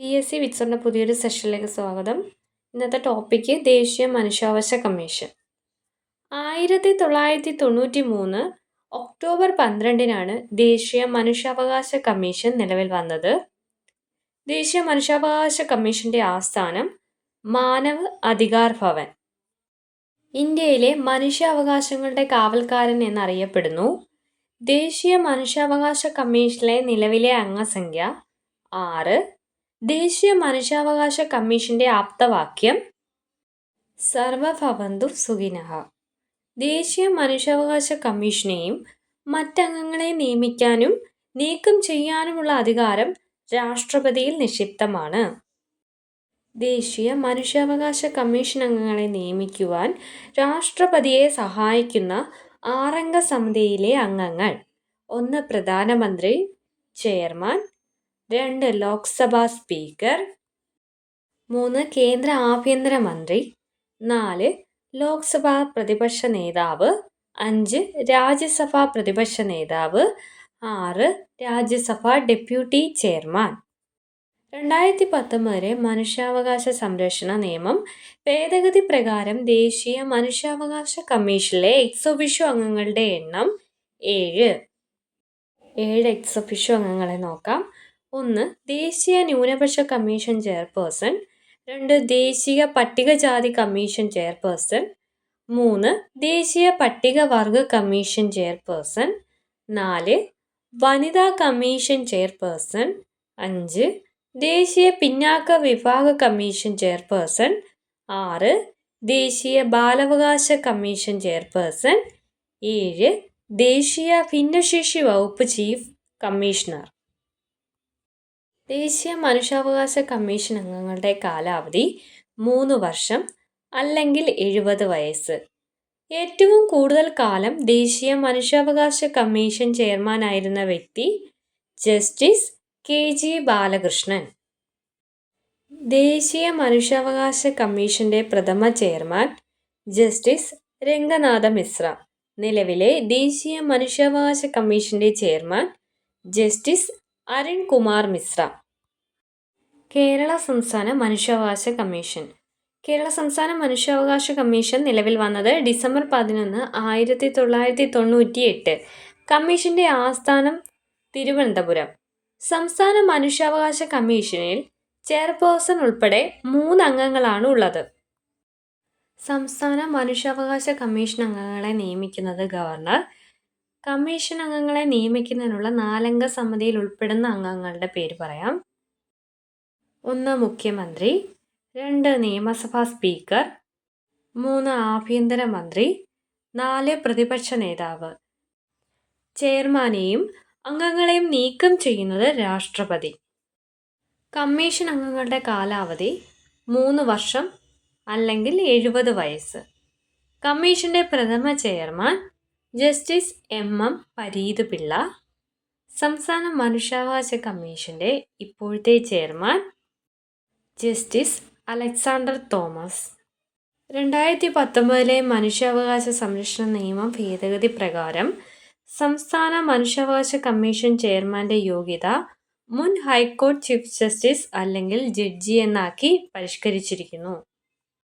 P S C വിറ്റ്സറിന്റെ പുതിയൊരു സെഷനിലേക്ക് സ്വാഗതം. ഇന്നത്തെ ടോപ്പിക്ക് ദേശീയ മനുഷ്യാവകാശ കമ്മീഷൻ. ആയിരത്തി തൊള്ളായിരത്തി തൊണ്ണൂറ്റി മൂന്ന് ഒക്ടോബർ പന്ത്രണ്ടിനാണ് ദേശീയ മനുഷ്യാവകാശ കമ്മീഷൻ നിലവിൽ വന്നത്. ദേശീയ മനുഷ്യാവകാശ കമ്മീഷന്റെ ആസ്ഥാനം മാനവ് അധികാർ ഭവൻ. ഇന്ത്യയിലെ മനുഷ്യാവകാശങ്ങളുടെ കാവൽക്കാരൻ എന്നറിയപ്പെടുന്നു. ദേശീയ മനുഷ്യാവകാശ കമ്മീഷനിലെ നിലവിലെ അംഗസംഖ്യ ആറ് ദേശീയ മനുഷ്യാവകാശ കമ്മീഷന്റെ ആപ്തവാക്യം സർവഭവന്തു സുഖിനഹ ദേശീയ മനുഷ്യാവകാശ കമ്മീഷനെയും മറ്റംഗങ്ങളെ നിയമിക്കാനും നീക്കം ചെയ്യാനുമുള്ള അധികാരം രാഷ്ട്രപതിയിൽ നിക്ഷിപ്തമാണ്. ദേശീയ മനുഷ്യാവകാശ കമ്മീഷൻ അംഗങ്ങളെ നിയമിക്കുവാൻ രാഷ്ട്രപതിയെ സഹായിക്കുന്ന ആറംഗ സമിതിയിലെ അംഗങ്ങൾ ഒന്ന് പ്രധാനമന്ത്രി ചെയർമാൻ രണ്ട് ലോക്സഭാ സ്പീക്കർ മൂന്ന് കേന്ദ്ര ആഭ്യന്തരമന്ത്രി നാല് ലോക്സഭാ പ്രതിപക്ഷ നേതാവ് അഞ്ച് രാജ്യസഭാ പ്രതിപക്ഷ നേതാവ് ആറ് രാജ്യസഭാ ഡെപ്യൂട്ടി ചെയർമാൻ. രണ്ടായിരത്തി പത്തൊമ്പതിലെ മനുഷ്യാവകാശ സംരക്ഷണ നിയമം ഭേദഗതി പ്രകാരം ദേശീയ മനുഷ്യാവകാശ കമ്മീഷനിലെ എക്സൊഫിഷ്യോ അംഗങ്ങളുടെ എണ്ണം ഏഴ്. ഏഴ് എക്സൊഫിഷ്യോ അംഗങ്ങളെ നോക്കാം. ഒന്ന് ദേശീയ ന്യൂനപക്ഷ കമ്മീഷൻ ചെയർപേഴ്സൺ. രണ്ട് ദേശീയ പട്ടികജാതി കമ്മീഷൻ ചെയർപേഴ്സൺ. മൂന്ന് ദേശീയ പട്ടികവർഗ കമ്മീഷൻ ചെയർപേഴ്സൺ. നാല് വനിതാ കമ്മീഷൻ ചെയർപേഴ്സൺ. അഞ്ച് ദേശീയ പിന്നാക്ക വിഭാഗ കമ്മീഷൻ ചെയർപേഴ്സൺ. ആറ് ദേശീയ ബാലാവകാശ കമ്മീഷൻ ചെയർപേഴ്സൺ. ഏഴ് ദേശീയ ഭിന്നശേഷി വകുപ്പ് ചീഫ് കമ്മീഷണർ. ദേശീയ മനുഷ്യാവകാശ കമ്മീഷൻ അംഗങ്ങളുടെ കാലാവധി മൂന്ന് വർഷം അല്ലെങ്കിൽ എഴുപത് വയസ്സ്. ഏറ്റവും കൂടുതൽ കാലം ദേശീയ മനുഷ്യാവകാശ കമ്മീഷൻ ചെയർമാനായിരുന്ന വ്യക്തി ജസ്റ്റിസ് കെ ജി ബാലകൃഷ്ണൻ. ദേശീയ മനുഷ്യാവകാശ കമ്മീഷന്റെ പ്രഥമ ചെയർമാൻ ജസ്റ്റിസ് രംഗനാഥ മിശ്ര. നിലവിലെ ദേശീയ മനുഷ്യാവകാശ കമ്മീഷന്റെ ചെയർമാൻ ജസ്റ്റിസ് അരുൺ കുമാർ മിശ്ര. കേരള സംസ്ഥാന മനുഷ്യാവകാശ കമ്മീഷൻ. കേരള സംസ്ഥാന മനുഷ്യാവകാശ കമ്മീഷൻ നിലവിൽ വന്നത് ഡിസംബർ പതിനൊന്ന് ആയിരത്തി തൊള്ളായിരത്തി തൊണ്ണൂറ്റി എട്ട് കമ്മീഷന്റെ ആസ്ഥാനം തിരുവനന്തപുരം. സംസ്ഥാന മനുഷ്യാവകാശ കമ്മീഷനിൽ ചെയർപേഴ്സൺ ഉൾപ്പെടെ മൂന്ന് അംഗങ്ങളാണ് ഉള്ളത്. സംസ്ഥാന മനുഷ്യാവകാശ കമ്മീഷൻ അംഗങ്ങളെ നിയമിക്കുന്നത് ഗവർണർ. കമ്മീഷൻ അംഗങ്ങളെ നിയമിക്കുന്നതിനുള്ള നാലംഗ സമിതിയിൽ ഉൾപ്പെടുന്ന അംഗങ്ങളുടെ പേര് പറയാം. ഒന്ന് മുഖ്യമന്ത്രി രണ്ട് നിയമസഭാ സ്പീക്കർ മൂന്ന് ആഭ്യന്തരമന്ത്രി നാല് പ്രതിപക്ഷ നേതാവ്. ചെയർമാനെയും അംഗങ്ങളെയും നീക്കം ചെയ്യുന്നത് രാഷ്ട്രപതി. കമ്മീഷൻ അംഗങ്ങളുടെ കാലാവധി മൂന്ന് വർഷം അല്ലെങ്കിൽ എഴുപത് വയസ്സ്. കമ്മീഷന്റെ പ്രഥമ chairman justice M M Pareeth Pillai സംസ്ഥാന മനുഷ്യാവകാശ കമ്മീഷന്റെ ഇപ്പോഴത്തെ ചെയർമാൻ ജസ്റ്റിസ് അലക്സാണ്ടർ തോമസ്. രണ്ടായിരത്തി പത്തൊമ്പതിലെ മനുഷ്യാവകാശ സംരക്ഷണ നിയമം ഭേദഗതി പ്രകാരം സംസ്ഥാന മനുഷ്യാവകാശ കമ്മീഷൻ ചെയർമാന്റെ യോഗ്യത മുൻ ഹൈക്കോടതി ചീഫ് ജസ്റ്റിസ് അല്ലെങ്കിൽ ജഡ്ജി എന്നാക്കി പരിഷ്കരിച്ചിരിക്കുന്നു.